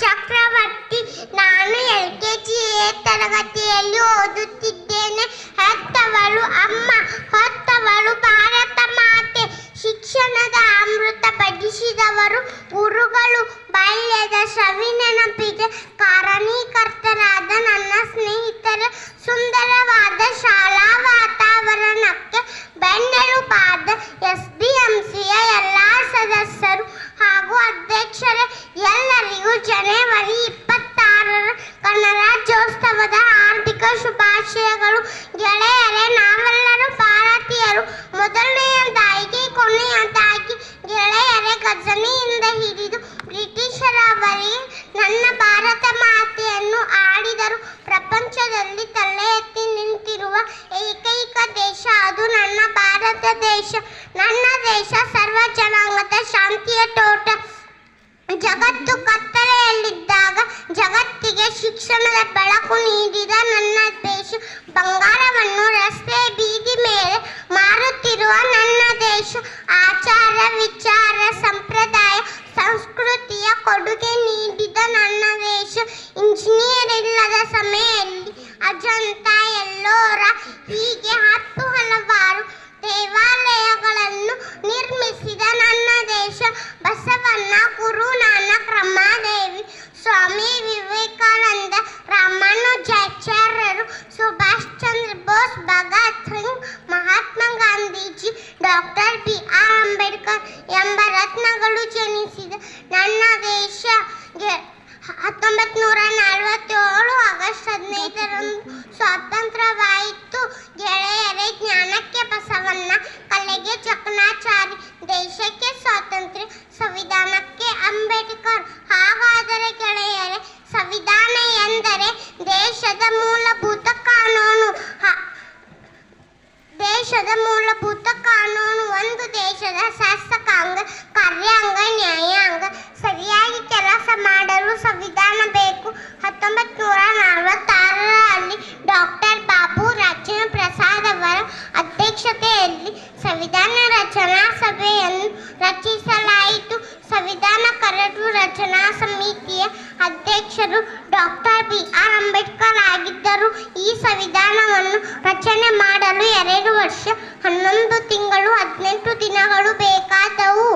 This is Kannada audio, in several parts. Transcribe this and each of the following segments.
ಚಕ್ರವರ್ತಿ, ನಾನು ಎಲ್ ಕೆ ಜಿ ತರಗತಿಯಲ್ಲಿ ಓದುತ್ತಿದ್ದೇನೆ. ಹತ್ತವಳು ಅಮ್ಮ, ಹೊತ್ತವರು ಭಾರತ ಮಾತೆ. ಶಿಕ್ಷಣದ ಅಮೃತ ಬಡಿಸಿದವರು ಗುರುಗಳು, ಬಾಲ್ಯದ ಸವಿ ಜನವರಿ ಇಪ್ಪತ್ತಾರರ ಗಣರಾಜ್ಯೋತ್ಸವದ ಹಾರ್ದಿಕ ಶುಭಾಶಯಗಳು. ಗೆಳೆಯರೇ, ನಾವೆಲ್ಲರೂ ಭಾರತೀಯರು. ಮೊದಲನೆಯದಾಗಿ, ಕೊನೆಯದಾಗಿ ಗೆಳೆಯರೇ, ಗಜನಿಯಿಂದ ಹಿಡಿದು ಬ್ರಿಟಿಷರವರೆಗೆ ನನ್ನ ಭಾರತ ಮಾತೆಯನ್ನು ಆಡಿದರು. ಪ್ರಪಂಚದಲ್ಲಿ ತಲೆ ಎತ್ತಿ ನಿಂತಿರುವ ಏಕೈಕ ದೇಶ, ಅದು ನನ್ನ ಭಾರತ ದೇಶ. ಶಿಕ್ಷಣದ ಬೆಳಕು ನೀಡಿದ ನನ್ನ ದೇಶ, ಬಂಗಾರವನ್ನು ರಸ್ತೆ ಬೀದಿ ಮೇಲೆ ಮಾರುತ್ತಿರುವ ನನ್ನ ದೇಶ. ಆಚಾರ, ವಿಚಾರ, ಸಂಪ್ರದಾಯ, ಸಂಸ್ಕೃತಿಯ ಕೊಡುಗೆ ನೀಡಿದ ನನ್ನ ದೇಶ. ಇಂಜಿನಿಯರ್ ಇಲ್ಲದ ಸಮಯದಲ್ಲಿ ಅಜಂತ ಎಲ್ಲೋರ ಹೀಗೆ ಡಾಕ್ಟರ್ ಬಿ ಆರ್ ಅಂಬೇಡ್ಕರ್ ಎಂಬ ರತ್ನಗಳು ಜನಿಸಿದ ನನ್ನ ದೇಶ. ಹತ್ತೊಂಬತ್ತು ನೂರ ನಲವತ್ತೇಳು ಆಗಸ್ಟ್ ಹದಿನೈದರಂದು ಸ್ವಾತಂತ್ರ್ಯವಾಯಿತು. ಗೆಳೆಯರೇ, ಜ್ಞಾನಕ್ಕೆ ಬಸವಣ್ಣ, ಕಲೆಗೆ ಚಕನಾಚಾರಿ ದೇಶಕ್ಕೆ ಸ್ವಾತಂತ್ರ್ಯ, ಸಂವಿಧಾನಕ್ಕೆ ಅಂಬೇಡ್ಕರ್. ಹಾಗಾದರೆ ಗೆಳೆಯರೇ, ಸಂವಿಧಾನ ಎಂದರೆ ದೇಶದ ಮೂಲಭೂತ ದೇಶದ ಶಾಸಕಾಂಗ ಕಾರ್ಯಾಂಗ ನ್ಯಾಯಾಂಗ ಸರಿಯಾಗಿ ಕೆಲಸ ಮಾಡಲು ಸಂವಿಧಾನ ಬೇಕು. ಹತ್ತೊಂಬತ್ತು ನೂರ ನಲವತ್ತಾರರಲ್ಲಿ ಡಾಕ್ಟರ್ ಬಾಬು ರಾಜೇಂದ್ರ ಪ್ರಸಾದ್ ಅವರ ಅಧ್ಯಕ್ಷತೆಯಲ್ಲಿ ಸಂವಿಧಾನ ರಚನಾ ಸಭೆಯನ್ನು ರಚಿಸಲಾಯಿತು. ಸಂವಿಧಾನ ಕರಡು ರಚನಾ ಸಮಿತಿಯ ಅಧ್ಯಕ್ಷರು ಡಾಕ್ಟರ್ ಬಿ ಆರ್ ಅಂಬೇಡ್ಕರ್ ಆಗಿದ್ದರು. ಈ ಸಂವಿಧಾನವನ್ನು ರಚನೆ ಮಾಡಲು ಎರಡು ವರ್ಷ ಹನ್ನೊಂದು ತಿಂಗಳು, ಹದಿನೆಂಟು ದಿನಗಳು ಬೇಕಾದವು.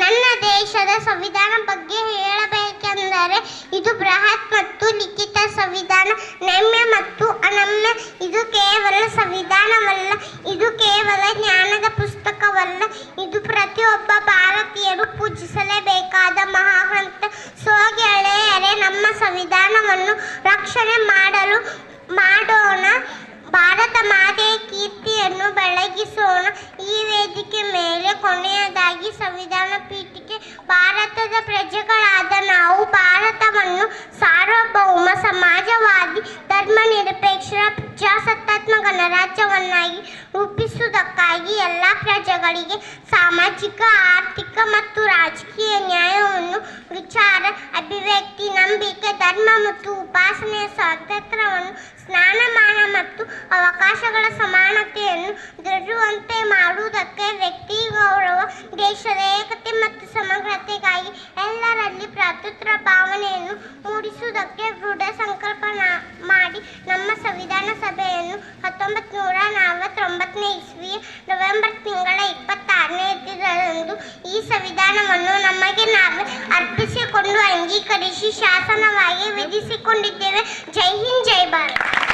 ನನ್ನ ದೇಶದ ಸಂವಿಧಾನ ಬಗ್ಗೆ ಹೇಳಬೇಕೆಂದರೆ ಇದು ಬೃಹತ್ ಮತ್ತು ಲಿಖಿತ ಸಂವಿಧಾನ, ನಮ್ಯ ಮತ್ತು ಅನಮ್ಯ. ಇದು ಕೇವಲ ಸಂವಿಧಾನವಲ್ಲ, ಇದು ಕೇವಲ ಜ್ಞಾನದ ಪುಸ್ತಕವಲ್ಲ. ಇದು ಪ್ರತಿಯೊಬ್ಬ ಭಾರತೀಯರು ಪೂಜಿಸಲೇಬೇಕಾದ ಮಹಾಗ್ರಂಥ ಸೊ ಗೆಳೆಯರೇ, ನಮ್ಮ ಸಂವಿಧಾನವನ್ನು ರಕ್ಷಣೆ ಮಾಡಲು ಕೊನೆಯದಾಗಿ ಸಂವಿಧಾನ ಪೀಠಿಕೆ ಭಾರತದ ಪ್ರಜೆಗಳಾದ ನಾವು ಭಾರತವನ್ನು ಸಾರ್ವಭೌಮ, ಸಮಾಜವಾದಿ, ಧರ್ಮನಿರಪೇಕ್ಷ, ಪ್ರಜಾಸತ್ತಾತ್ಮಕ ಗಣರಾಜ್ಯವನ್ನಾಗಿ ರೂಪಿಸುವುದಕ್ಕಾಗಿ ಎಲ್ಲ ಪ್ರಜೆಗಳಿಗೆ ಸಾಮಾಜಿಕ, ಆರ್ಥಿಕ ಮತ್ತು ರಾಜಕೀಯ ನ್ಯಾಯವನ್ನು ವಿಚಾರ, ಅಭಿವ್ಯಕ್ತಿ, ನಂಬಿಕೆ, ಧರ್ಮ ಮತ್ತು ಉಪಾಸನೆಯ ಸ್ವಾತಂತ್ರ್ಯವನ್ನು ಸ್ನಾನಮಾನ ಮತ್ತು ಅವಕಾಶಗಳ ಸಮಾನತೆಯನ್ನು ದೃಢವಂತೆ ಮಾಡುವುದಕ್ಕೆ ವ್ಯಕ್ತಿ ಗೌರವ, ದೇಶದ ಏಕತೆ ಮತ್ತು ಸಮಗ್ರತೆಗಾಗಿ ಎಲ್ಲರಲ್ಲಿ ಭ್ರಾತೃತ್ವ ಭಾವನೆಯನ್ನು ಮೂಡಿಸುವುದಕ್ಕೆ ದೃಢ ಸಂಕಲ್ಪನಾ ಮಾಡಿ ನಮ್ಮ ಸಂವಿಧಾನ ಸಭೆಯನ್ನು ಹತ್ತೊಂಬತ್ತು ನೂರ ನಲವತ್ತೊಂಬತ್ತನೇ ನವೆಂಬರ್ ತಿಂಗಳ ಇಪ್ಪತ್ತಾರನೇ ದಿನದಂದು ಈ ಸಂವಿಧಾನವನ್ನು ನಮಗೆ ನಾವೇ ಅರ್ಪಿಸಿಕೊಂಡು ಅಂಗೀಕರಿಸಿ ಶಾಸನವಾಗಿ ವಿಧಿಸಿಕೊಂಡಿದ್ದೇವೆ. ಜೈ ಹಿಂದ್, ಜೈ ಭಾರತ್.